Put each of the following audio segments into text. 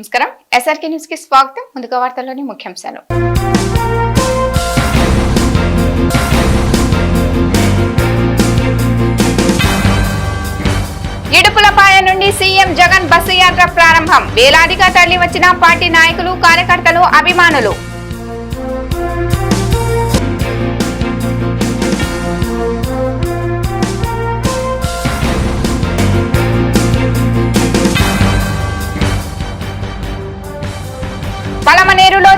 నమస్కారం. ఎస్ఆర్కే న్యూస్కి స్వాగతం. ముందుగా వార్తల్లోని ముఖ్యాంశాలు. ఇడుపులపాయ నుండి సీఎం జగన్ బస్సు యాత్ర ప్రారంభం. వేలాదిగా తరలి వచ్చిన పార్టీ నాయకులు కార్యకర్తలు అభిమానులు.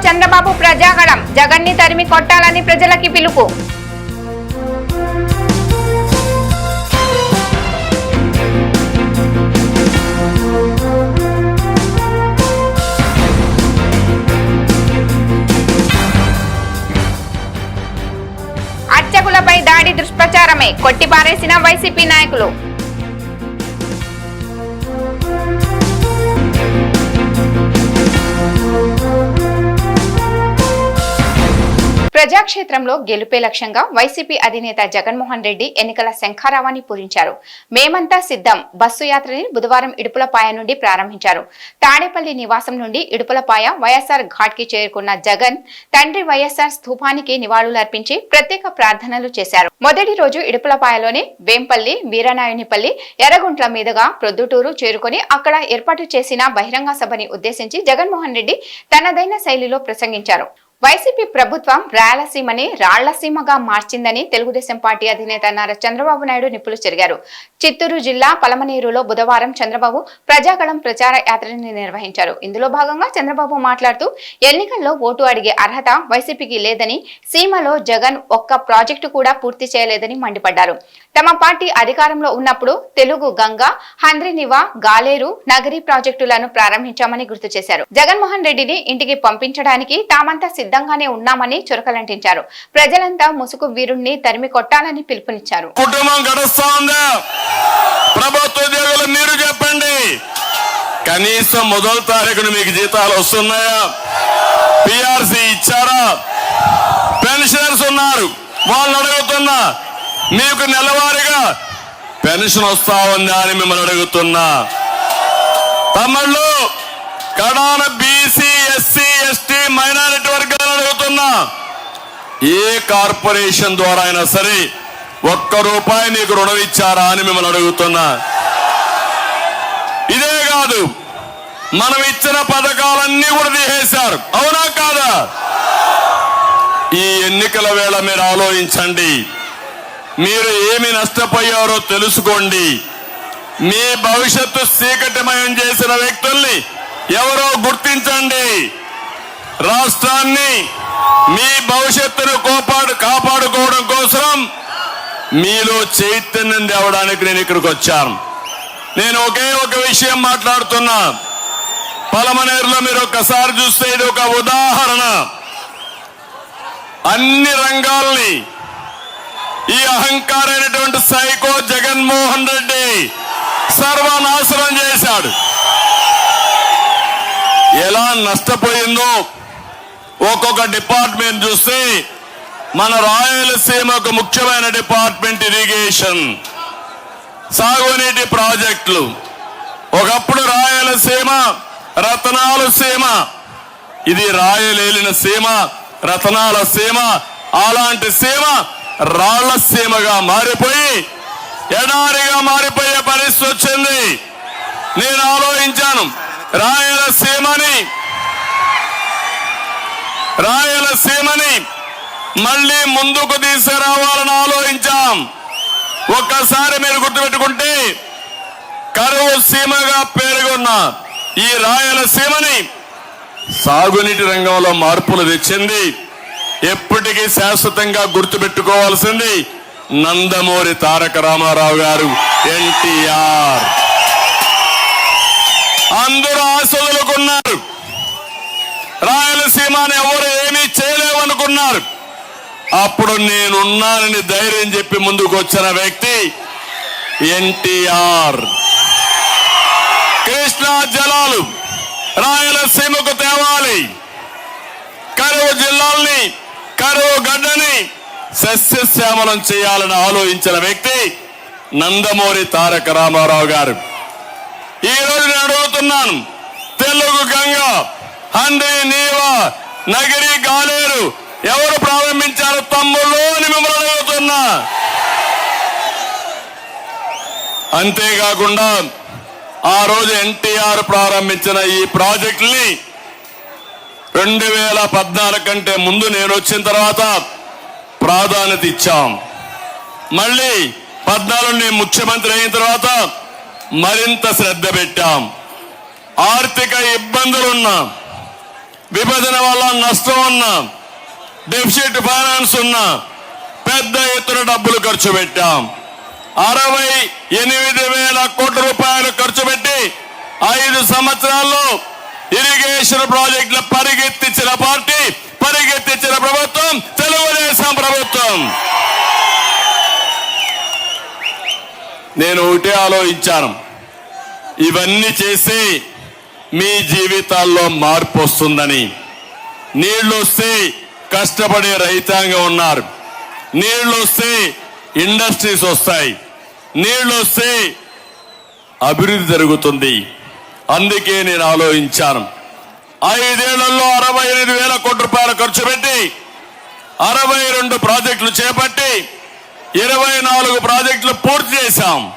చంద్రబాబు ప్రజాగళం. జగన్ని తరిమి కొట్టాలని ప్రజలకి పిలుపు. అర్చకులపై దాడి దుష్ప్రచారమే. కొట్టిపారేసిన వైసీపీ నాయకులు. ప్రజాక్షేత్రంలో గెలుపే లక్ష్యంగా వైసీపీ అధినేత జగన్మోహన్ రెడ్డి ఎన్నికల శంఖారావాన్ని పూరించారు మేమంతా సిద్ధం. బస్సు యాత్రని బుధవారం ఇడుపులపాయ నుండి ప్రారంభించారు. తాడేపల్లి నివాసం నుండి ఇడుపులపాయ వైఎస్ఆర్ ఘాట్కి చేరుకున్న జగన్ తండ్రి వైఎస్ఆర్ స్థూపానికి నివాళులర్పించి ప్రత్యేక ప్రార్థనలు చేశారు. మొదటి రోజు ఇడుపులపాయలోని వేంపల్లి వీరనాయునిపల్లి ఎర్రగుంట్ల మీదుగా ప్రొద్దుటూరు చేరుకొని అక్కడ ఏర్పాటు చేసిన బహిరంగ సభని ఉద్దేశించి జగన్మోహన్ రెడ్డి తనదైన శైలిలో ప్రసంగించారు. వైసీపీ ప్రభుత్వం రాయలసీమని రాళ్ళసీమగా మార్చిందని తెలుగుదేశం పార్టీ అధినేత నారా చంద్రబాబు నాయుడు నిప్పులు చెరిగారు. చిత్తూరు జిల్లా పలమనేరులో బుధవారం చంద్రబాబు ప్రజాగళం ప్రచార యాత్రని నిర్వహించారు. ఇందులో భాగంగా చంద్రబాబు మాట్లాడుతూ ఎన్నికల్లో ఓటు అడిగే అర్హత వైసీపీకి లేదని సీమలో జగన్ ఒక్క ప్రాజెక్టు కూడా పూర్తి చేయలేదని మండిపడ్డారు. తమ పార్టీ అధికారంలో ఉన్నప్పుడు తెలుగు గంగ హంద్రినివా గాలేరు నగరి ప్రాజెక్టులను ప్రారంభించామని గుర్తు చేశారు. జగన్మోహన్ రెడ్డిని ఇంటికి పంపించడానికి తామంతా సిద్ధంగానే ఉన్నామని చురకలంటించారు. ప్రజలంతా ముసుగు వీరుణ్ణి తరిమి కొట్టాలని పిలుపునిచ్చారు. కుటుంబం గడుస్తా ప్రభుత్వ ఉద్యోగులు మీరు చెప్పండి. కనీసం మొదటి తారీఖున మీకు జీతాలు వస్తున్నాయా? పిఆర్సీ ఇచ్చారా? పెన్షనర్స్ ఉన్నారు. వాళ్ళు అడుగుతున్నా. మీకు నెలవారీగా పెన్షన్ వస్తా ఉందా అని మిమ్మల్ని అడుగుతున్నా. తమ్ముళ్ళు కడాన బీసీ ఎస్సీ ఎస్టీ మైనారిటీ వర్గాలను ఏ కార్పొరేషన్ ద్వారా అయినా సరే ఒక్క రూపాయి నీకు రుణం ఇచ్చారా అని మిమ్మల్ని అడుగుతున్నా. ఇదే కాదు మనం ఇచ్చిన పథకాలన్నీ కూడా తీసేశారు. అవునా కాదా? ఈ ఎన్నికల వేళ మీరు ఆలోచించండి. మీరు ఏమి నష్టపోయారో తెలుసుకోండి. మీ భవిష్యత్తు చీకటిమయం చేసిన వ్యక్తుల్ని ఎవరో గుర్తించండి. రాష్ట్రాన్ని మీ భవిష్యత్తును కోపాడు కాపాడుకోవడం కోసం మీలో చైతన్యం తేవడానికి నేను ఇక్కడికి వచ్చాను. నేను ఒకే ఒక విషయం మాట్లాడుతున్నా. పలమనేరులో మీరు ఒక్కసారి చూస్తే ఇది ఒక ఉదాహరణ. అన్ని రంగాల్ని ఈ అహంకారైనటువంటి సైకో జగన్మోహన్ రెడ్డి సర్వనాశనం చేశాడు. ఎలా నష్టపోయిందో ఒక్కొక్క డిపార్ట్మెంట్ చూస్తే మన రాయలసీమ ఒక ముఖ్యమైన డిపార్ట్మెంట్ ఇరిగేషన్ సాగునీటి ప్రాజెక్టులు. ఒకప్పుడు రాయలసీమ రతనాల సీమ. ఇది రాయలేలిన సీమ రతనాల సీమ అలాంటి సీమ రాళ్ళ సీమగా మారిపోయి ఎడారిగా మారిపోయే పరిస్థితి వచ్చింది. నేను ఆలోచించాను రాయలసీమని రాయలసీమని మళ్ళీ ముందుకు తీసుకురావాలని ఆలోచించాం. ఒక్కసారి మీరు గుర్తుపెట్టుకుంటే కరువు సీమగా పేరుగొన్న ఈ రాయలసీమని సాగునీటి రంగంలో మార్పులు తెచ్చింది. ఎప్పటికీ శాశ్వతంగా గుర్తుపెట్టుకోవాల్సింది నందమూరి తారక రామారావు గారు ఎన్టీఆర్. అందరూ ఆశలుకున్నారు. రాయలసీమని ఎవరు ఏమీ చేయలేవనుకున్నారు. అప్పుడు నేనున్నానని ధైర్యం చెప్పి ముందుకు వచ్చిన వ్యక్తి ఎన్టీఆర్. కృష్ణా జలాలు రాయలసీమకు తేవాలి. కరువు జిల్లాల్ని కరువు గడ్డని సస్యశ్యామలం చేయాలని ఆలోచించిన వ్యక్తి నందమూరి తారక రామారావు గారు. ఈ నేను అడుగుతున్నాను తెలుగు గంగ హండ్రి నీవ నగిరి గాలేరు ఎవరు ప్రారంభించారు తమ్ముళ్ళు అని మిమ్మల్ని అడుగుతున్నా. అంతేకాకుండా ఆ రోజు ఎన్టీఆర్ ప్రారంభించిన ఈ ప్రాజెక్టుని రెండు వేల పద్నాలుగు కంటే ముందు నేను వచ్చిన తర్వాత ప్రాధాన్యత ఇచ్చాం. మళ్ళీ పద్నాలుగు నేను ముఖ్యమంత్రి అయిన తర్వాత మరింత శ్రద్ధ పెట్టాం. ఆర్థిక ఇబ్బందులున్నా విభజన వల్ల నష్టం ఉన్నా డెఫిసిట్ ఫైనాన్స్ ఉన్నా పెద్ద ఎత్తున డబ్బులు ఖర్చు పెట్టాం. అరవై ఎనిమిది వేల కోట్ల రూపాయలు ఖర్చు పెట్టి ఐదు సంవత్సరాల్లో ఇరిగేషన్ ప్రాజెక్టులు పరిగెత్తించిన పార్టీ పరిగెత్తించిన ప్రభుత్వం తెలుగుదేశం ప్రభుత్వం. నేను ఒకటే ఆలోచించాను. ఇవన్నీ చేసి మీ జీవితాల్లో మార్పు వస్తుందని. నీళ్ళు వస్తే కష్టపడే రైతాంగం ఉన్నారు. నీళ్ళు వస్తే ఇండస్ట్రీస్ వస్తాయి. నీళ్ళు వస్తే అభివృద్ధి జరుగుతుంది. అందుకే నేను ఆలోచించాను. ఐదేళ్ళలో అరవై ఎనిమిది వేల కోట్ల రూపాయలు ఖర్చు పెట్టి అరవై రెండు ప్రాజెక్టులు చేపట్టి ఇరవై నాలుగు ప్రాజెక్టులు పూర్తి చేశాం.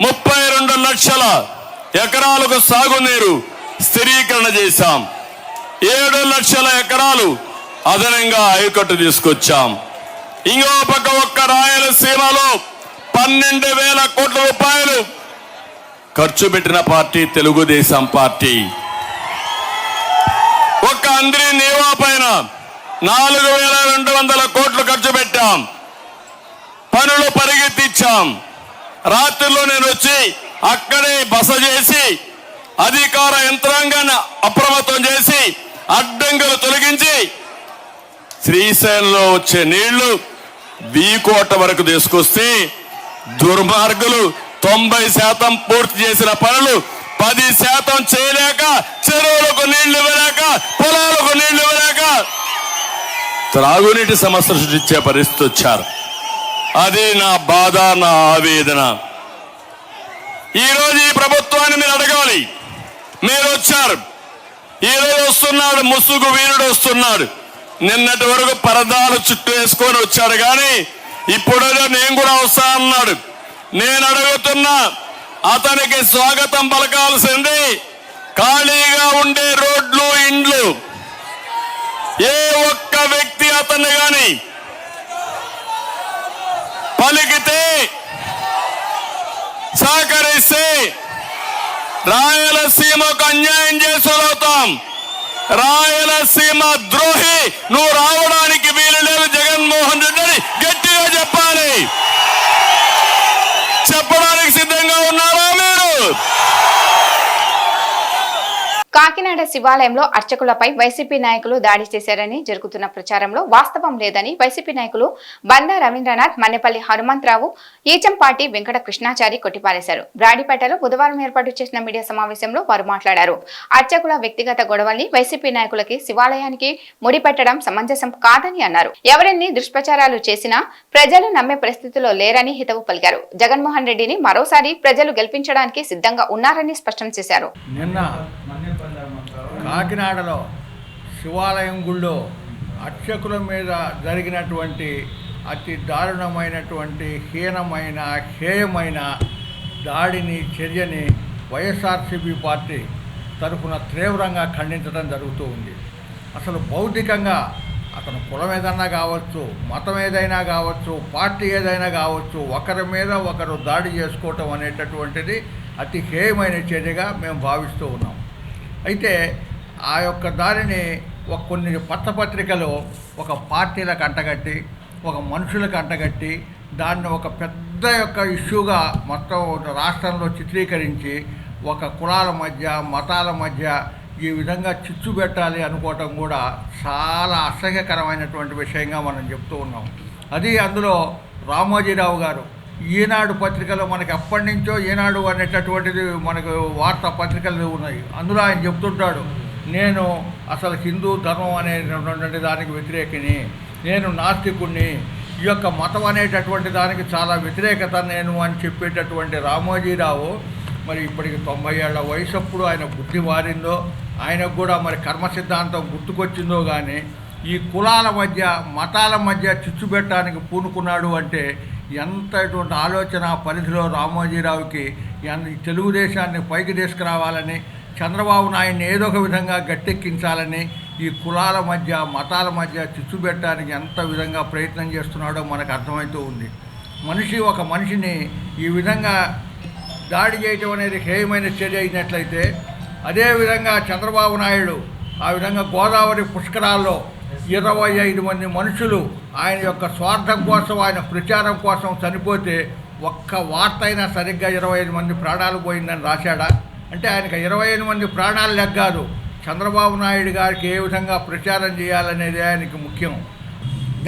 ముప్పై రెండు లక్షల ఎకరాలకు సాగునీరు స్థిరీకరణ చేశాం. ఏడు లక్షల ఎకరాలు అదనంగా ఆయకట్టు తీసుకొచ్చాం. ఇంకో పక్క ఒక్క రాయలసీమలో పన్నెండు వేల కోట్ల రూపాయలు ఖర్చు పెట్టిన పార్టీ తెలుగుదేశం పార్టీ. ఒక్క అంద్రి నీవా పైన నాలుగు వేల రెండు వందల కోట్లు ఖర్చు పెట్టాం. పనులు పరిగెత్తిచ్చాం. రాత్రిలో నేను వచ్చి అక్కడే బస చేసి అధికార యంత్రాంగాన్ని అప్రమత్తం చేసి అడ్డంకులు తొలగించి శ్రీశైలంలో వచ్చే నీళ్ళు వీకోట వరకు తీసుకొస్తే దుర్మార్గులు తొంభై శాతం పూర్తి చేసిన పనులు పది శాతం చేయలేక చెరువులకు నీళ్ళు ఇవ్వలేక పొలాలకు నీళ్ళు ఇవ్వలేక త్రాగునీటి సమస్య సృష్టించే పరిస్థితి వచ్చారు. అది నా బాధ నా ఆవేదన. ఈరోజు ఈ ప్రభుత్వాన్ని మీరు అడగాలి. మీరు వచ్చారు. ఈ రోజు వస్తున్నాడు ముసుగు వీరుడు వస్తున్నాడు. నిన్నటి వరకు పరదాలు చుట్టూ వేసుకొని వచ్చాడు కానీ ఇప్పుడు నేను కూడా వస్తా అన్నాడు. నేను అడుగుతున్నా అతనికి స్వాగతం పలకాల్సింది ఖాళీగా ఉండే రోడ్లు ఇండ్లు. ఏ ఒక్క వ్యక్తి అతన్ని కానీ పలికితే సహకరిస్తే రాయలసీమకు అన్యాయం చేసవుతాం రాయలసీమ ద్రోహి నువ్వు రావడానికి వీలు లేదు జగన్మోహన్ రెడ్డి అని గట్టిగా చెప్పాలి చెప్పడానికి సిద్ధంగా ఉన్నారా మీరు కాకినాడ శివాలయంలో అర్చకులపై వైసీపీ నాయకులు దాడి చేశారని జరుగుతున్న ప్రచారంలో వాస్తవం లేదని వైసీపీ నాయకులు బందా రవీంద్రనాథ్ మన్నెపల్లి హనుమంతరావు ఈచంపాటి వెంకట కృష్ణాచారి కొట్టిపారేశారు. బ్రాడిపేటలో బుధవారం ఏర్పాటు చేసిన మీడియా సమావేశంలో వారు మాట్లాడారు. అర్చకుల వ్యక్తిగత గొడవల్ని వైసీపీ నాయకులకి శివాలయానికి ముడిపెట్టడం సమంజసం కాదని అన్నారు. ఎవరెన్ని దుష్ప్రచారాలు చేసినా ప్రజలు నమ్మే పరిస్థితిలో లేరని హితవు పలికారు. జగన్మోహన్ రెడ్డిని మరోసారి ప్రజలు గెలిపించడానికి సిద్ధంగా ఉన్నారని స్పష్టం చేశారు. నిన్న కాకినాడలో శివాలయం గుళ్ళో అర్చకుల మీద జరిగినటువంటి అతి దారుణమైనటువంటి హీనమైన హేయమైన దాడిని చర్యని వైఎస్ఆర్సీపీ పార్టీ తరఫున తీవ్రంగా ఖండించడం జరుగుతూ ఉంది. అసలు భౌతికంగా అతను కులం ఏదైనా కావచ్చు మతం ఏదైనా కావచ్చు పార్టీ ఏదైనా కావచ్చు ఒకరి మీద ఒకరు దాడి చేసుకోవటం అనేటటువంటిది అతి హేయమైన చర్యగా మేము భావిస్తూ ఉన్నాం. అయితే ఆ యొక్క దారిని ఒక కొన్ని పత్రపత్రికలు ఒక పార్టీలకు అంటగట్టి ఒక మనుషులకు అంటగట్టి దాన్ని ఒక పెద్ద యొక్క ఇష్యూగా మొత్తం రాష్ట్రంలో చిత్రీకరించి ఒక కులాల మధ్య మతాల మధ్య ఈ విధంగా చిచ్చు పెట్టాలి అనుకోవటం కూడా చాలా అసహ్యకరమైనటువంటి విషయంగా మనం చెప్తూ ఉన్నాం. అది అందులో రామోజీరావు గారు ఈనాడు పత్రికలో మనకి ఎప్పటి నుంచో ఈనాడు అనేటటువంటిది మనకు వార్తా పత్రికలు ఉన్నాయి. అందులో ఆయన చెప్తుంటాడు నేను అసలు హిందూ ధర్మం అనేటటువంటి దానికి వ్యతిరేకిని నేను నాస్తికుణ్ణి ఈ యొక్క మతం అనేటటువంటి దానికి చాలా వ్యతిరేకత నేను అని చెప్పేటటువంటి రామోజీరావు మరి ఇప్పటికి తొంభై ఏళ్ళ వయసు అప్పుడు ఆయన బుద్ధి మారిందో ఆయనకు కూడా మరి కర్మ సిద్ధాంతం గుర్తుకొచ్చిందో కానీ ఈ కులాల మధ్య మతాల మధ్య చిచ్చు పెట్టడానికి పూనుకున్నాడు అంటే ఎంతటువంటి ఆలోచన పరిధిలో రామోజీరావుకి ఎన్- ఈ తెలుగుదేశాన్ని పైకి తీసుకురావాలని చంద్రబాబు నాయుడిని ఏదో ఒక విధంగా గట్టెక్కించాలని ఈ కులాల మధ్య మతాల మధ్య చిచ్చు పెట్టడానికి ఎంత విధంగా ప్రయత్నం చేస్తున్నాడో మనకు అర్థమవుతూ ఉంది. మనిషి ఒక మనిషిని ఈ విధంగా దాడి చేయటం అనేది హేయమైన చర్య అయినట్లయితే అదేవిధంగా చంద్రబాబు నాయుడు ఆ విధంగా గోదావరి పుష్కరాల్లో ఇరవై ఐదు మంది మనుషులు ఆయన యొక్క స్వార్థం కోసం ఆయన ప్రచారం కోసం చనిపోతే ఒక్క వార్త అయినా సరిగ్గా ఇరవై ఐదు మంది ప్రాణాలు పోయిందని రాశాడా? అంటే ఆయనకు ఇరవై ఐదు మంది ప్రాణాలు లెగ్గాదు. చంద్రబాబు నాయుడు గారికి ఏ విధంగా ప్రచారం చేయాలనేది ఆయనకి ముఖ్యం.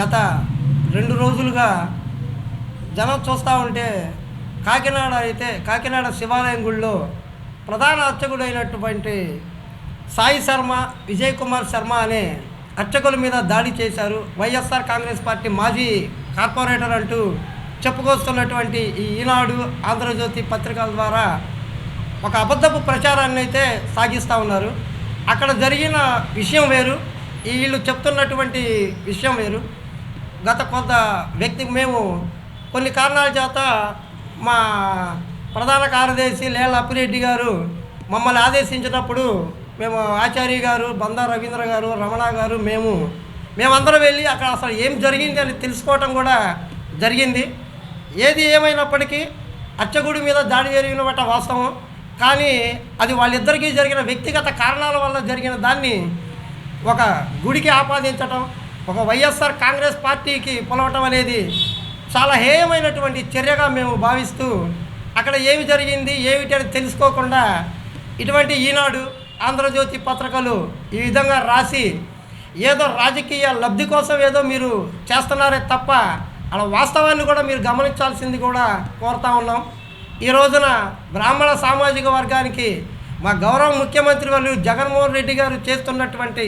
గత రెండు రోజులుగా జనం చూస్తూ ఉంటే కాకినాడ అయితే కాకినాడ శివాలయం గుడిలో ప్రధాన అర్చకుడైనటువంటి సాయి శర్మ విజయ్ కుమార్ శర్మ అనే అర్చకుల మీద దాడి చేశారు. వైఎస్ఆర్ కాంగ్రెస్ పార్టీ మాజీ కార్పొరేటర్ అంటూ చెప్పుకొస్తున్నటువంటి ఈ ఈనాడు ఆంధ్రజ్యోతి పత్రికల ద్వారా ఒక అబద్ధపు ప్రచారాన్ని అయితే సాగిస్తూ ఉన్నారు. అక్కడ జరిగిన విషయం వేరు. వీళ్ళు చెప్తున్నటువంటి విషయం వేరు. గత కొంత వ్యక్తికి మేము కొన్ని కారణాల చేత మా ప్రధాన కార్యదర్శి లేల అప్పిరెడ్డి గారు మమ్మల్ని ఆదేశించినప్పుడు మేము ఆచార్య గారు బందా రవీంద్ర గారు రమణ గారు మేము మేమందరం వెళ్ళి అక్కడ అసలు ఏం జరిగింది అని తెలుసుకోవటం కూడా జరిగింది. ఏది ఏమైనప్పటికీ అచ్చగుడి మీద దాడి జరిగిన వాస్తవం. కానీ అది వాళ్ళిద్దరికీ జరిగిన వ్యక్తిగత కారణాల వల్ల జరిగిన దాన్ని ఒక గుడికి ఆపాదించటం ఒక వైఎస్ఆర్ కాంగ్రెస్ పార్టీకి పొలవటం అనేది చాలా హేయమైనటువంటి చర్యగా మేము భావిస్తూ అక్కడ ఏమి జరిగింది ఏమిటి అని తెలుసుకోకుండా ఇటువంటి ఈనాడు ఆంధ్రజ్యోతి పత్రికలు ఈ విధంగా రాసి ఏదో రాజకీయ లబ్ధి కోసం ఏదో మీరు చేస్తున్నారే తప్ప అలా వాస్తవాన్ని కూడా మీరు గమనించాల్సింది కూడా కోరుతా ఉన్నాం. ఈ రోజున బ్రాహ్మణ సామాజిక వర్గానికి మా గౌరవ ముఖ్యమంత్రి వాళ్ళు జగన్మోహన్ రెడ్డి గారు చేస్తున్నటువంటి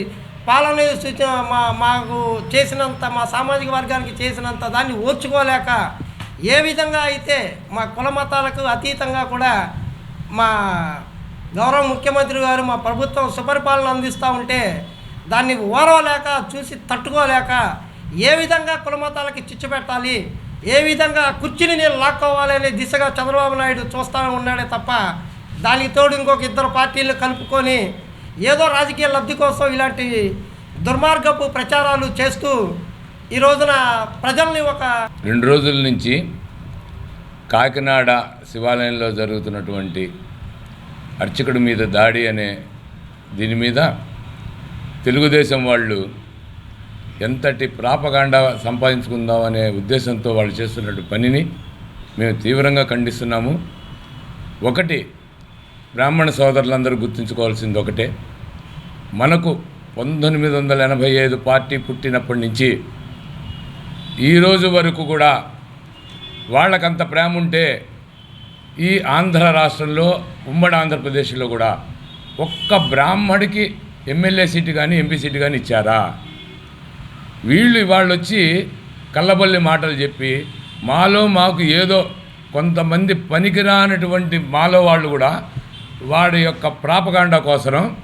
పాలన సూచన మా మాకు చేసినంత మా సామాజిక వర్గానికి చేసినంత దాన్ని ఓర్చుకోలేక ఏ విధంగా అయితే మా కుల మతాలకు అతీతంగా కూడా మా గౌరవ ముఖ్యమంత్రి గారు మా ప్రభుత్వం సుపరిపాలన అందిస్తూ ఉంటే దాన్ని ఓరవలేక చూసి తట్టుకోలేక ఏ విధంగా కులమతాలకి చిచ్చు పెట్టాలి ఏ విధంగా కుర్చీని నేను లాక్కోవాలి అనే దిశగా చంద్రబాబు నాయుడు చూస్తూ ఉన్నాడే తప్ప దానికి తోడు ఇంకొక ఇద్దరు పార్టీలు కలుపుకొని ఏదో రాజకీయ లబ్ధి కోసం ఇలాంటి దుర్మార్గపు ప్రచారాలు చేస్తూ ఈ రోజున ప్రజల్ని ఒక రెండు రోజుల నుంచి కాకినాడ శివాలయంలో జరుగుతున్నటువంటి అర్చకుడి మీద దాడి అనే దీని మీద తెలుగుదేశం వాళ్ళు ఎంతటి ప్రాపగాండ సంపాదించుకుందాం అనే ఉద్దేశంతో వాళ్ళు చేస్తున్నటువంటి పనిని మేము తీవ్రంగా ఖండిస్తున్నాము. ఒకటి బ్రాహ్మణ సోదరులందరూ గుర్తుంచుకోవాల్సింది ఒకటే. మనకు పంతొమ్మిది వందల ఎనభై ఐదు పార్టీ పుట్టినప్పటి నుంచి ఈ రోజు వరకు కూడా వాళ్ళకంత ప్రేమ ఉంటే ఈ ఆంధ్ర రాష్ట్రంలో ఉమ్మడి ఆంధ్రప్రదేశ్లో కూడా ఒక్క బ్రాహ్మడికి ఎమ్మెల్యే సీటు కానీ ఎంపీ సీటు కానీ ఇచ్చారా? వీళ్ళు వాళ్ళు వచ్చి కళ్ళబల్లి మాటలు చెప్పి మాలో మాకు ఏదో కొంతమంది పనికిరానటువంటి మాలో వాళ్ళు కూడా వాడి యొక్క ప్రాపగాండ కోసరం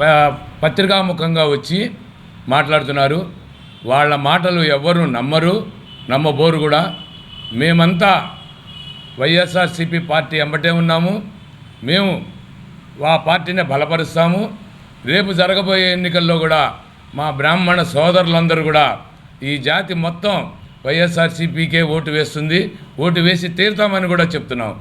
ప- పత్రికాముఖంగా వచ్చి మాట్లాడుతున్నారు. వాళ్ళ మాటలు ఎవ్వరూ నమ్మరు నమ్మబోరు కూడా. మేమంతా వైఎస్ఆర్సీపీ పార్టీ ఎంబటే ఉన్నాము. మేము ఆ పార్టీనే బలపరుస్తాము. రేపు జరగబోయే ఎన్నికల్లో కూడా మా బ్రాహ్మణ సోదరులందరూ కూడా ఈ జాతి మొత్తం వైఎస్ఆర్సీపీకే ఓటు వేస్తుంది. ఓటు వేసి తీరుతామని కూడా చెప్తున్నాం.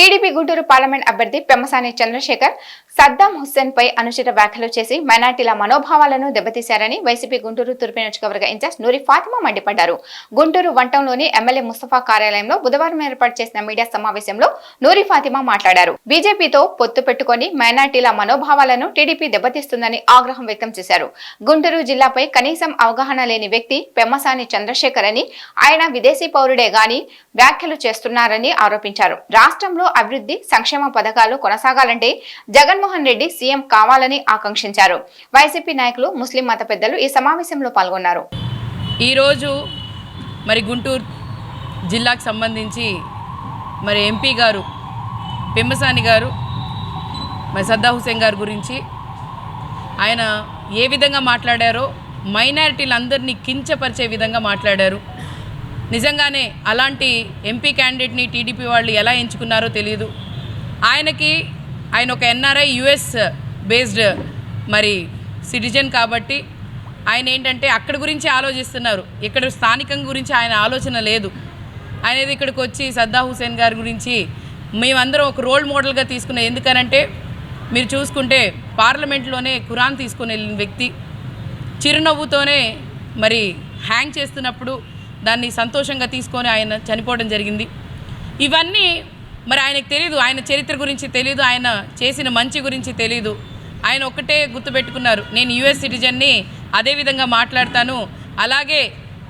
టీడీపీ గుంటూరు పార్లమెంట్ అభ్యర్థి పెమ్మసాని చంద్రశేఖర్ సద్దాం హుస్సేన్ పై అనుచిత వ్యాఖ్యలు చేసి మైనార్టీల మనోభావాలను దెబ్బతీశారని వైసీపీ గుంటూరు తూర్పు నియోజకవర్గ ఇన్ఛార్జ్ నూరి ఫాతిమా మండిపడ్డారు. గుంటూరు వంటంలోని ఎమ్మెల్యే ముస్తఫా కార్యాలయంలో బుధవారం ఏర్పాటు చేసిన మీడియా సమావేశంలో నూరి ఫాతిమా మాట్లాడారు. బీజేపీతో పొత్తు పెట్టుకుని మైనార్టీల మనోభావాలను టీడీపీ దెబ్బతీస్తుందని ఆగ్రహం వ్యక్తం చేశారు. గుంటూరు జిల్లాపై కనీసం అవగాహన లేని వ్యక్తి పెమ్మసాని చంద్రశేఖర్ అని ఆయన విదేశీ పౌరుడే గాని వ్యాఖ్యలు చేస్తున్నారని ఆరోపించారు. రాష్ట్రంలో అభివృద్ధి సంక్షేమ పథకాలు కొనసాగాలంటే జగన్మోహన్ రెడ్డి సీఎం కావాలని ఆకాంక్షించారు. వైసీపీ నాయకులు ముస్లిం మత పెద్దలు ఈ సమావేశంలో పాల్గొన్నారు. ఈరోజు మరి గుంటూరు జిల్లాకు సంబంధించి మరి ఎంపీ గారు పెమ్మసాని గారు మరి సద్దా హుసేన్ గారి గురించి ఆయన ఏ విధంగా మాట్లాడారో మైనారిటీలందరినీ కించపరిచే విధంగా మాట్లాడారు. నిజంగానే అలాంటి ఎంపీ క్యాండిడేట్ని టీడీపీ వాళ్ళు ఎలా ఎంచుకున్నారో తెలియదు ఆయనకి ఆయన ఒక ఎన్ఆర్ఐ యుఎస్ బేస్డ్ మరి సిటిజన్ కాబట్టి ఆయన ఏంటంటే అక్కడ గురించి ఆలోచిస్తున్నారు. ఇక్కడ స్థానికం గురించి ఆయన ఆలోచన లేదు. అనేది ఇక్కడికి వచ్చి సద్దా హుసేన్ గారి గురించి మేమందరం ఒక రోల్ మోడల్గా తీసుకున్నాం. ఎందుకనంటే మీరు చూసుకుంటే పార్లమెంట్లోనే ఖురాన్ తీసుకుని వెళ్ళిన వ్యక్తి. చిరునవ్వుతోనే మరి హ్యాంగ్ చేస్తున్నప్పుడు దాన్ని సంతోషంగా తీసుకొని ఆయన చనిపోవడం జరిగింది. ఇవన్నీ మరి ఆయనకు తెలియదు ఆయన చరిత్ర గురించి తెలియదు ఆయన చేసిన మంచి గురించి తెలియదు ఆయన ఒక్కటే గుర్తుపెట్టుకున్నారు. నేను యుఎస్ సిటిజన్ని అదేవిధంగా మాట్లాడతాను. అలాగే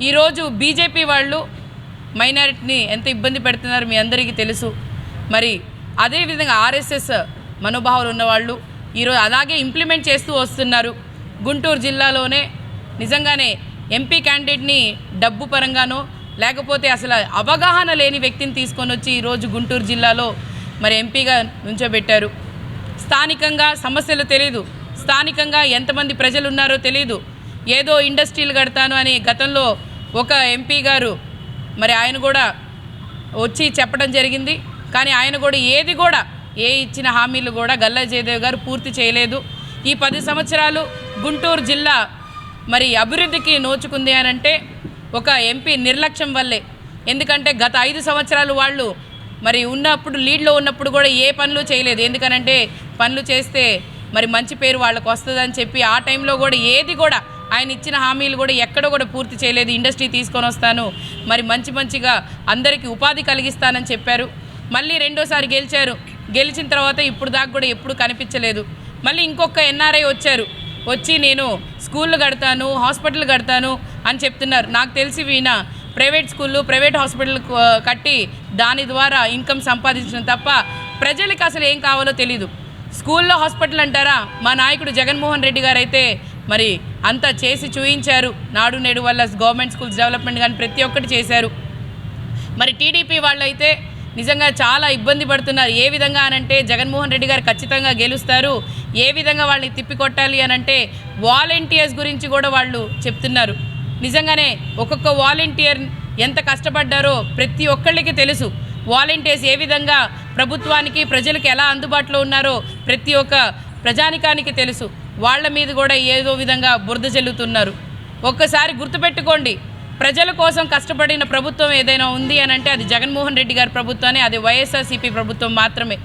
ఈరోజు బీజేపీ వాళ్ళు మైనారిటీని ఎంత ఇబ్బంది పెడుతున్నారు మీ అందరికీ తెలుసు. మరి అదేవిధంగా ఆర్ఎస్ఎస్ మనోభావాలు ఉన్నవాళ్ళు ఈరోజు అలాగే ఇంప్లిమెంట్ చేస్తూ వస్తున్నారు. గుంటూరు జిల్లాలోనే నిజంగానే ఎంపీ క్యాండిడేట్ని డబ్బు పరంగానో లేకపోతే అసలు అవగాహన లేని వ్యక్తిని తీసుకొని వచ్చి ఈరోజు గుంటూరు జిల్లాలో మరి ఎంపీగా నుంచోబెట్టారు. స్థానికంగా సమస్యలు తెలియదు స్థానికంగా ఎంతమంది ప్రజలు ఉన్నారో తెలియదు ఏదో ఇండస్ట్రీలు కడతాను అని గతంలో ఒక ఎంపీ గారు మరి ఆయన కూడా వచ్చి చెప్పడం జరిగింది. కానీ ఆయన కూడా ఏది కూడా ఏ ఇచ్చిన హామీలు కూడా గల్లా జయదేవ్ గారు పూర్తి చేయలేదు. ఈ పది సంవత్సరాలు గుంటూరు జిల్లా మరి అభివృద్ధికి నోచుకుంది అని అంటే ఒక ఎంపీ నిర్లక్ష్యం వల్లే. ఎందుకంటే గత ఐదు సంవత్సరాలు వాళ్ళు మరి ఉన్నప్పుడు లీడ్లో ఉన్నప్పుడు కూడా ఏ పనులు చేయలేదు. ఎందుకనంటే పనులు చేస్తే మరి మంచి పేరు వాళ్ళకు వస్తుందని చెప్పి ఆ టైంలో కూడా ఏది కూడా ఆయన ఇచ్చిన హామీలు కూడా ఎక్కడ కూడా పూర్తి చేయలేదు. ఇండస్ట్రీ తీసుకొని వస్తాను మరి మంచి మంచిగా అందరికీ ఉపాధి కలిగిస్తానని చెప్పారు. మళ్ళీ రెండోసారి గెలిచారు. గెలిచిన తర్వాత ఇప్పుడు దాకా కూడా ఎప్పుడు కనిపించలేదు. మళ్ళీ ఇంకొక ఎన్ఆర్ఐ వచ్చారు. వచ్చి నేను స్కూళ్ళు కడతాను హాస్పిటల్ కడతాను అని చెప్తున్నారు. నాకు తెలిసి వీణ ప్రైవేట్ స్కూళ్ళు ప్రైవేట్ హాస్పిటల్ కట్టి దాని ద్వారా ఇన్కమ్ సంపాదించడం తప్ప ప్రజలకు అసలు ఏం కావాలో తెలీదు. స్కూల్లో హాస్పిటల్ అంటారా? మా నాయకుడు జగన్మోహన్ రెడ్డి గారు అయితే మరి అంతా చేసి చూయించారు. నాడు నేడు వల్ల గవర్నమెంట్ స్కూల్స్ డెవలప్మెంట్ కానీ ప్రతి ఒక్కటి చేశారు. మరి టీడీపీ వాళ్ళైతే నిజంగా చాలా ఇబ్బంది పడుతున్నారు. ఏ విధంగా అనంటే జగన్మోహన్ రెడ్డి గారు ఖచ్చితంగా గెలుస్తారు. ఏ విధంగా వాళ్ళని తిప్పికొట్టాలి అనంటే వాలంటీర్స్ గురించి కూడా వాళ్ళు చెప్తున్నారు. నిజంగానే ఒక్కొక్క వాలంటీర్ ఎంత కష్టపడ్డారో ప్రతి ఒక్కళ్ళకి తెలుసు. వాలంటీర్స్ ఏ విధంగా ప్రభుత్వానికి ప్రజలకు ఎలా అందుబాటులో ఉన్నారో ప్రతి ఒక్క ప్రజానికానికి తెలుసు. వాళ్ళ మీద కూడా ఏదో విధంగా బురద జల్లుతున్నారు. ఒక్కసారి గుర్తుపెట్టుకోండి. ప్రజల కోసం కష్టపడిన ప్రభుత్వం ఏదైనా ఉంది అని అంటే అది జగన్మోహన్ రెడ్డి గారి ప్రభుత్వమే అది వైఎస్ఆర్సీపీ ప్రభుత్వం మాత్రమే.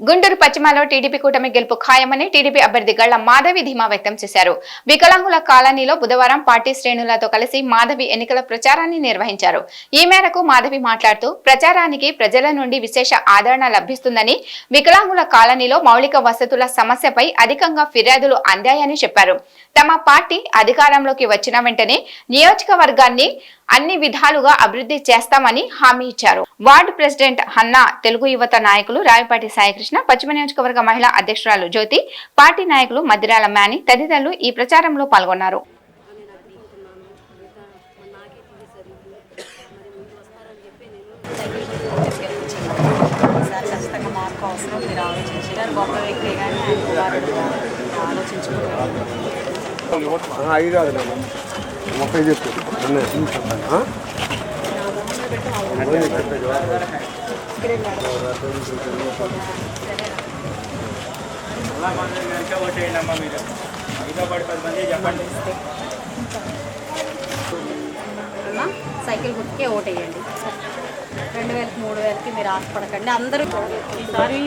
గుంటూరు పశ్చిమలో టీడీపీ కూటమి గెలుపు ఖాయమని టీడీపీ అభ్యర్థి గళ్ళ మాధవి ధీమా వ్యక్తం చేశారు. వికలాంగుల కాలనీలో బుధవారం పార్టీ శ్రేణులతో కలిసి మాధవి ఎన్నికల ప్రచారాన్ని నిర్వహించారు. ఈ మేరకు మాధవి మాట్లాడుతూ ప్రచారానికి ప్రజల నుండి విశేష ఆదరణ లభిస్తుందని వికలాంగుల కాలనీలో మౌలిక వసతుల సమస్యపై అధికంగా ఫిర్యాదులు అందాయని చెప్పారు. తమ పార్టీ అధికారంలోకి వచ్చిన వెంటనే నియోజకవర్గాన్ని అన్ని విధాలుగా అభివృద్ధి చేస్తామని హామీ ఇచ్చారు. వార్డు ప్రెసిడెంట్ హన్నా తెలుగు యువత నాయకులు రాయపాటి సాయికృష్ణ పశ్చిమ నియోజకవర్గ మహిళా అధ్యక్షురాలు జ్యోతి పార్టీ నాయకులు మద్దిరాల మ్యాని తదితరులు ఈ ప్రచారంలో పాల్గొన్నారు. ఈసారి ముప్పై చెప్పు సైకిల్ గుర్తుకే ఓటేయండి. రెండు వేలకి మూడు వేలకి మీరు ఆశపడకండి. అందరూ ఈసారి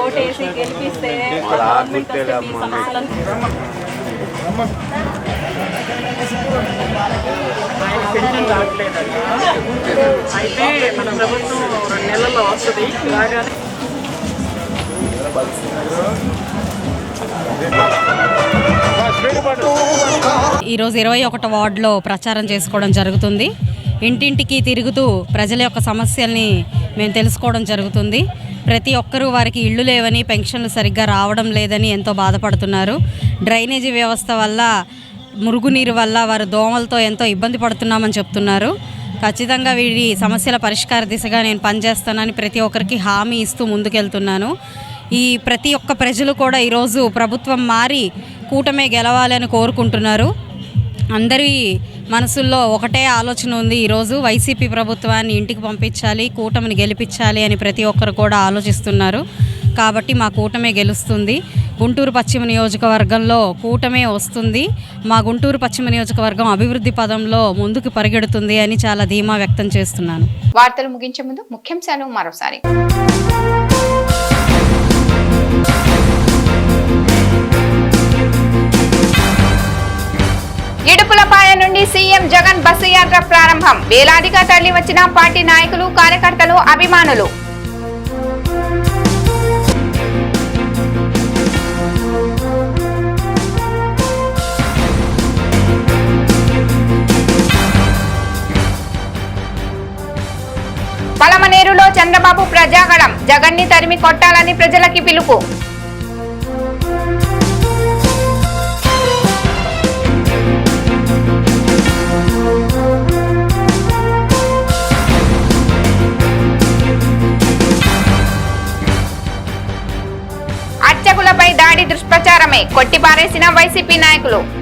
ఓటేసి గెలిపిస్తే గవర్నమెంట్ ఆయన పెన్షన్ సమస్యలను అయితే మన ప్రభుత్వం రెండు నెలల్లో వస్తుంది. రాగానే ఈరోజు ఇరవై ఒకటి వార్డులో ప్రచారం చేసుకోవడం జరుగుతుంది. ఇంటింటికి తిరుగుతూ ప్రజల యొక్క సమస్యల్ని మేము తెలుసుకోవడం జరుగుతుంది. ప్రతి ఒక్కరూ వారికి ఇళ్ళు లేవని పెన్షన్లు సరిగ్గా రావడం లేదని ఎంతో బాధపడుతున్నారు. డ్రైనేజీ వ్యవస్థ వల్ల మురుగునీరు వల్ల వారు దోమలతో ఎంతో ఇబ్బంది పడుతున్నామని చెప్తున్నారు. ఖచ్చితంగా వీరి సమస్యల పరిష్కార దిశగా నేను పనిచేస్తానని ప్రతి ఒక్కరికి హామీ ఇస్తూ ముందుకెళ్తున్నాను. ఈ ప్రతి ఒక్క ప్రజలు కూడా ఈరోజు ప్రభుత్వం మారి కూటమే గెలవాలని కోరుకుంటున్నారు. అందరి మనసుల్లో ఒకటే ఆలోచన ఉంది. ఈరోజు వైసీపీ ప్రభుత్వాన్ని ఇంటికి పంపించాలి కూటమిని గెలిపించాలి అని ప్రతి ఒక్కరు కూడా ఆలోచిస్తున్నారు. కాబట్టి మా కూటమే గెలుస్తుంది. గుంటూరు పశ్చిమ నియోజకవర్గంలో కూటమే వస్తుంది. మా గుంటూరు పశ్చిమ నియోజకవర్గం అభివృద్ధి పదంలో ముందుకు పరిగెడుతుంది అని చాలా ధీమా వ్యక్తం చేస్తున్నాను. వార్తలు ముగించే ముందు ముఖ్యాంశాలు మరోసారి. ఇడుపులపాయ నుండి సీఎం జగన్ బస్సు యాత్ర ప్రారంభం. వేలాదిగా తరలి వచ్చిన పార్టీ నాయకులు కార్యకర్తలు అభిమానులు. పలమనేరులో చంద్రబాబు ప్రజాగళం జగన్ని తరిమి కొట్టాలని ప్రజలకి పిలుపు. అర్చకులపై దాడి దుష్ప్రచారమే. కొట్టిపారేసిన వైసీపీ నాయకులు.